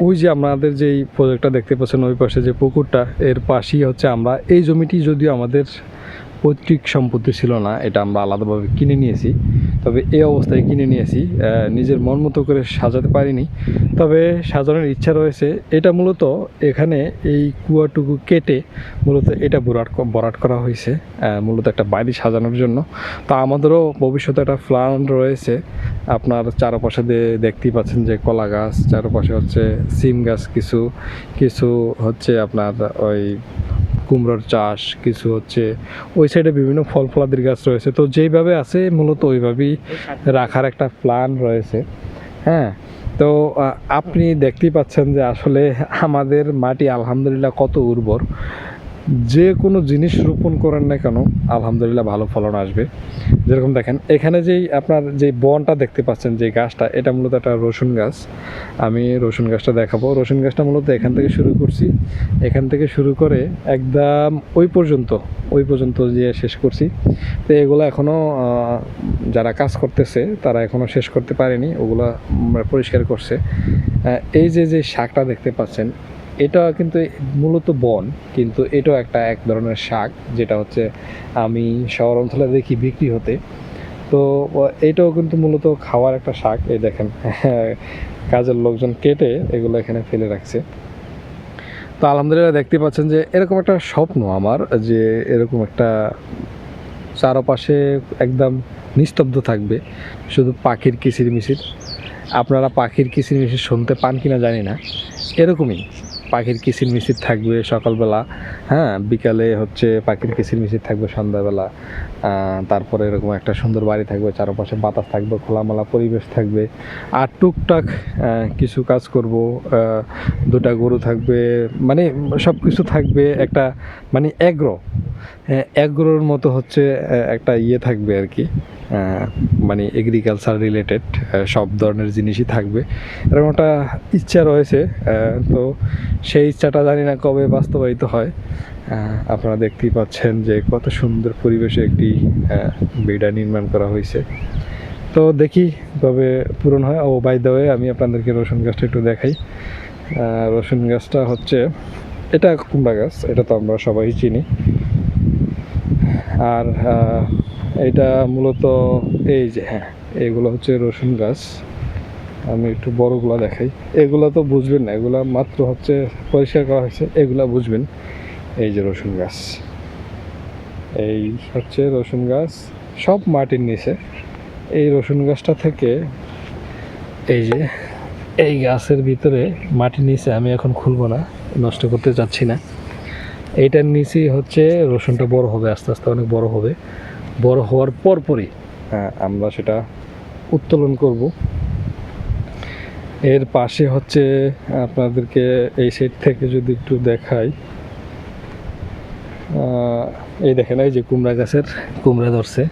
ওই যে আমাদের যেই প্রজেক্টটা দেখতে পাচ্ছেন, ওই পাশে যে পুকুরটা, এর পাশেই হচ্ছে আমরা। এই জমিটি যদিও আমাদের পৈতৃক সম্পত্তি ছিল না, এটা আমরা আলাদাভাবে কিনে নিয়েছি। তবে এই অবস্থায় কিনে নিয়েছি নিজের মন মতো করে সাজাতে পারিনি। তবে সাজানোর ইচ্ছা রয়েছে, এটা মূলত এখানে এই কুয়াটুকু কেটে মূলত এটা বরাট ক- বরাট করা হয়েছে মূলত একটা বাড়ি সাজানোর জন্য। তো আমাদেরও ভবিষ্যতে একটা প্ল্যান রয়েছে, আপনার চারপাশে দেখতেই পাচ্ছেন যে কলা গাছ, চারপাশে হচ্ছে সিম গাছ, কিছু কিছু হচ্ছে আপনার ওই কুমড়োর চাষ, কিছু হচ্ছে, ওই সাইডে বিভিন্ন ফল ফলাদির গাছ রয়েছে। তো যেইভাবে আছে, মূলত ওইভাবেই রাখার একটা প্ল্যান রয়েছে। হ্যাঁ তো আপনি দেখতেই পাচ্ছেন যে আসলে আমাদের মাটি আলহামদুলিল্লাহ কত উর্বর। যে কোনো জিনিস রোপণ করেন না কেন, আলহামদুলিল্লাহ ভালো ফলন আসবে। যেরকম দেখেন, এখানে যেই আপনার যে বনটা দেখতে পাচ্ছেন যে গাছটা, এটা মূলত একটা রসুন গাছ। আমি রসুন গাছটা দেখাবো। রসুন গাছটা মূলত এখান থেকে শুরু করছি। এখান থেকে শুরু করে একদম ওই পর্যন্ত ওই পর্যন্ত যে শেষ করছি। তো এগুলো এখনও যারা কাজ করতেছে, তারা এখনও শেষ করতে পারেনি। ওগুলো পরিষ্কার করছে। এই যে যে শাকটা দেখতে পাচ্ছেন এটা কিন্তু মূলত বন, কিন্তু এটাও একটা এক ধরনের শাক, যেটা হচ্ছে আমি শহর অঞ্চলে দেখি বিক্রি হতে। তো এটাও কিন্তু মূলত খাওয়ার একটা শাক, এই দেখেন, কাজের লোকজন কেটে এগুলো এখানে ফেলে রাখছে। তো আলহামদুলিল্লাহ দেখতে পাচ্ছেন যে এরকম একটা স্বপ্ন আমার, যে এরকম একটা চারপাশে একদম নিস্তব্ধ থাকবে, শুধু পাখির কিচির মিচির আপনারা পাখির কিচির মিচির শুনতে পান কিনা জানি না। এরকমই। পাখির কিচির মিচির থাকবে সকালবেলা হ্যাঁ? বিকালে হচ্ছে পাখির কিচির মিচির থাকবে সন্ধ্যাবেলা। তারপরে এরকম একটা সুন্দর বাড়ি থাকবে, চারপাশে বাতাস থাকবে, খোলামেলা পরিবেশ থাকবে। আর টুকটাক কিছু কাজ করব দুটা গরু থাকবে মানে সব কিছু থাকবে একটা মানে এগ্রো এগ্রোর মতো হচ্ছে একটা ইয়ে থাকবে আর কি। মানে এগ্রিকালচার রিলেটেড সব ধরনের জিনিসই থাকবে। এরকম একটা ইচ্ছা রয়েছে তো সেই ইচ্ছাটা জানি না কবে বাস্তবায়িত হয়। আপনারা দেখতেই পাচ্ছেন যে কত সুন্দর পরিবেশে একটি বেডা নির্মাণ করা হয়েছে। তো দেখি তবে পূরণ হয়। ও বাই দ্য ওয়ে আমি আপনাদেরকে রসুন গাছটা একটু দেখাই। রসুন গাছটা হচ্ছে, এটা কুমড়া গাছ, এটা তো আমরা সবাই চিনি। আর এটা মূলত এই যে হ্যাঁ এগুলো হচ্ছে রসুন গাছ। আমি একটু বড়গুলো দেখাই। এগুলো তো বুঝবেন না, এগুলো মাত্র হচ্ছে পরিষ্কার করা হয়েছে, এগুলা বুঝবেন। এই যে রসুন গাছ। এই হচ্ছে রসুন গাছ, সব মাটির নিচে। এই রসুন গাছটা থেকে এই যে, এই গাছের ভিতরে মাটির নিচে আমি এখন খুলবো না, নষ্ট করতে চাচ্ছি না। এইটার নিচেই হচ্ছে রসুনটা বড় হবে, আস্তে আস্তে অনেক বড় হবে। বড় হওয়ার পরপরই হ্যাঁ, আমরা সেটা উত্তোলন করব। এর পাশে হচ্ছে আপনাদেরকে এই সেট থেকে যদি একটু দেখাই এই দেখেন এই যে কুমড়া গাছের কুমড়া ধরছে।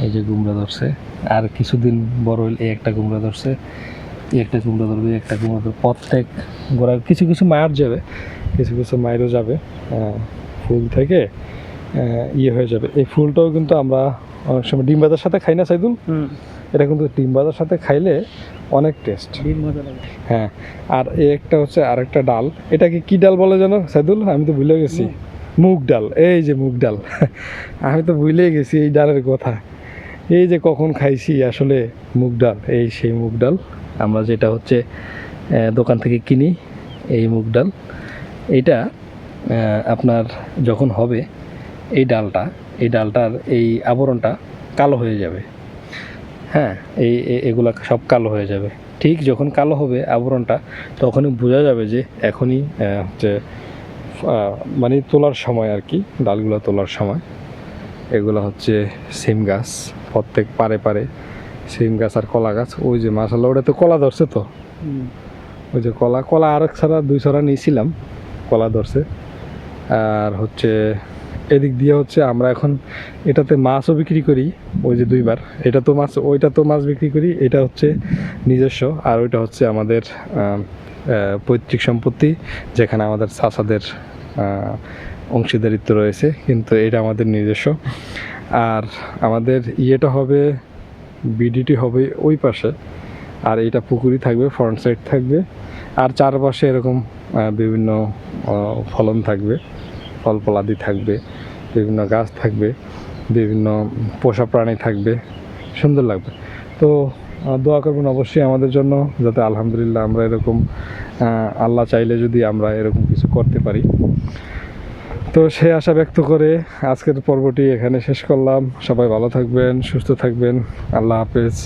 এই যে কুমড়া ধরছে। আর কিছুদিন বড় হইলে এই একটা কুমড়া ধরছে এই একটা কুমড়া ধরবে একটা কুমড়া ধরবে। প্রত্যেক গোড়ার কিছু কিছু মায়ের যাবে কিছু কিছু মায়েরও যাবে আহ, ফুল থেকে। ইয়ে হয়ে যাবে। এই ফুলটাও কিন্তু আমরা অনেক সময় ডিম ভাজার সাথে খাই না সাইদুল? এটা কিন্তু ডিম ভাজার সাথে খাইলে অনেক টেস্ট হ্যাঁ আর এই একটা হচ্ছে আরেকটা ডাল। এটাকে কি ডাল বলে জানো সাইদুল? আমি তো ভুলে গেছি। মুগ। ডাল। এই যে মুগ ডাল। আমি তো ভুলে গেছি এই ডালের কথা। এই যে কখন খাইছি আসলে মুগ ডাল এই সেই মুগ ডাল। আমরা যেটা হচ্ছে দোকান থেকে কিনি এই মুগ ডাল। আহ, আপনার যখন হবে এই ডালটা এই ডালটার এই আবরণটা কালো হয়ে যাবে। হ্যাঁ এই এগুলা সব কালো হয়ে যাবে। ঠিক যখন কালো হবে আবরণটা তখনই বোঝা যাবে যে এখনই হচ্ছে মানে তোলার সময় আর কি ডালগুলো তোলার সময়। এগুলো হচ্ছে সিম গাছ প্রত্যেক পারে পারে সিম গাছ আর কলা গাছ। ওই যে মাসাল্লাহ ওটা তো কলা ধরছে তো? ওই যে কলা কলা আর এক ছাড়া দুই ছড়া নিয়েছিলাম কলা ধরছে। আর হচ্ছে এদিক দিয়ে হচ্ছে আমরা এখন এটাতে মাছও বিক্রি করি, ওই যে দুইবার। এটা তো মাছ, ওইটা তো মাছ বিক্রি করি, এটা হচ্ছে নিজস্ব, আর ওইটা হচ্ছে আমাদের পৈতৃক সম্পত্তি, যেখানে আমাদের চাষাদের অংশীদারিত্ব রয়েছে, কিন্তু এটা আমাদের নিজস্ব। আর আমাদের ইয়েটা হবে, বিডিটি হবে ওই পাশে, আর এটা পুকুরি থাকবে ফ্রন্ট সাইড থাকবে, আর চারপাশে এরকম বিভিন্ন ফলন থাকবে। ফল ফলাদি থাকবে, বিভিন্ন গাছ থাকবে, বিভিন্ন পোষা প্রাণী থাকবে, সুন্দর লাগবে। তো দোয়া করবেন অবশ্যই আমাদের জন্য যাতে আলহামদুলিল্লাহ আমরা এরকম আল্লাহ চাইলে যদি আমরা এরকম কিছু করতে পারি। তো সে আশা ব্যক্ত করে আজকের পর্বটি এখানে শেষ করলাম। সবাই ভালো থাকবেন, সুস্থ থাকবেন। আল্লাহ হাফেজ।